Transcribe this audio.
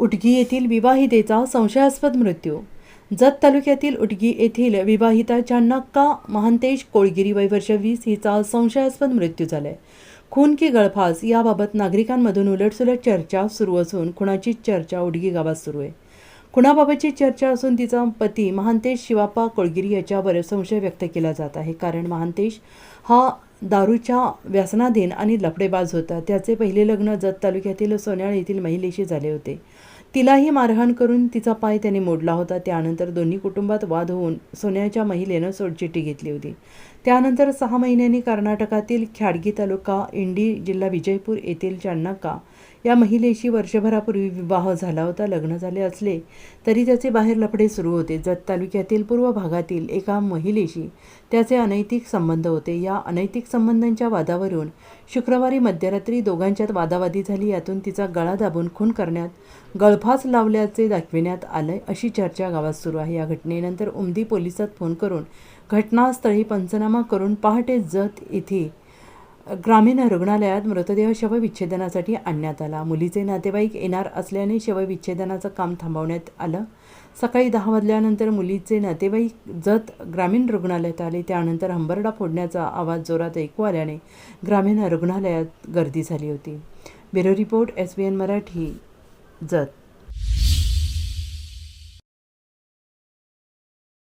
उटगी येथील विवाहितेचा संशयास्पद मृत्यू. जत तालुक्यातील उटगी येथील विवाहिता चान्नक्का महांतेश कोळगिरी वय वर्ष वीस हिचा संशयास्पद मृत्यू झालाय. खून की गळफास याबाबत नागरिकांमधून उलटसुलट चर्चा सुरू असून खुणाची चर्चा उडगी गावात सुरू आहे. खुणाबाबतची चर्चा असून तिचा पती महांतेश शिवाप्पा कोळगिरी याच्यावर संशय व्यक्त केला जात आहे. कारण महांतेश हा दारूच्या व्यसनाधीन आणि लफडेबाज होता. त्याचे पहिले लग्न जत तालुक्यातील सोन्याळ येथील महिलेशी झाले होते. तिलाही मारहाण करून तिचा पाय त्याने मोडला होता. त्यानंतर दोन्ही कुटुंबात वाद होऊन सोन्याच्या महिलेनं सोडचिठ्ठी घेतली होती. त्यानंतर सहा महिन्यांनी कर्नाटकातील ख्याडगी तालुका इंडी जिल्हा विजयपूर येथील चान्नाका या महिलेशी वर्षभरापूर्वी विवाह झाला होता. लग्न झाले असले तरी त्याचे बाहेर लफडे सुरू होते. जत तालुक्यातील पूर्व भागातील एका महिलेशी त्याचे अनैतिक संबंध होते. या अनैतिक संबंधांच्या वादावरून शुक्रवारी मध्यरात्री दोघांच्यात वादावादी झाली. यातून तिचा गळा दाबून खून करण्यात गळफास लावल्याचे दाखविण्यात आलंय अशी चर्चा गावात सुरू आहे. या घटनेनंतर उमदी पोलिसात फोन करून घटनास्थळी पंचनामा करून पहाटे जत येथे ग्रामीण रुग्णालयात मृतदेह शवविच्छेदनासाठी आणण्यात आला. मुलीचे नातेवाईक येणार असल्याने शवविच्छेदनाचं काम थांबवण्यात आलं. सकाळी दहा वाजल्यानंतर मुलीचे नातेवाईक जत ग्रामीण रुग्णालयात आले. त्यानंतर हंबरडा फोडण्याचा आवाज जोरात ऐकू आल्याने ग्रामीण रुग्णालयात गर्दी झाली होती. Bureau report S B N Marathi Jat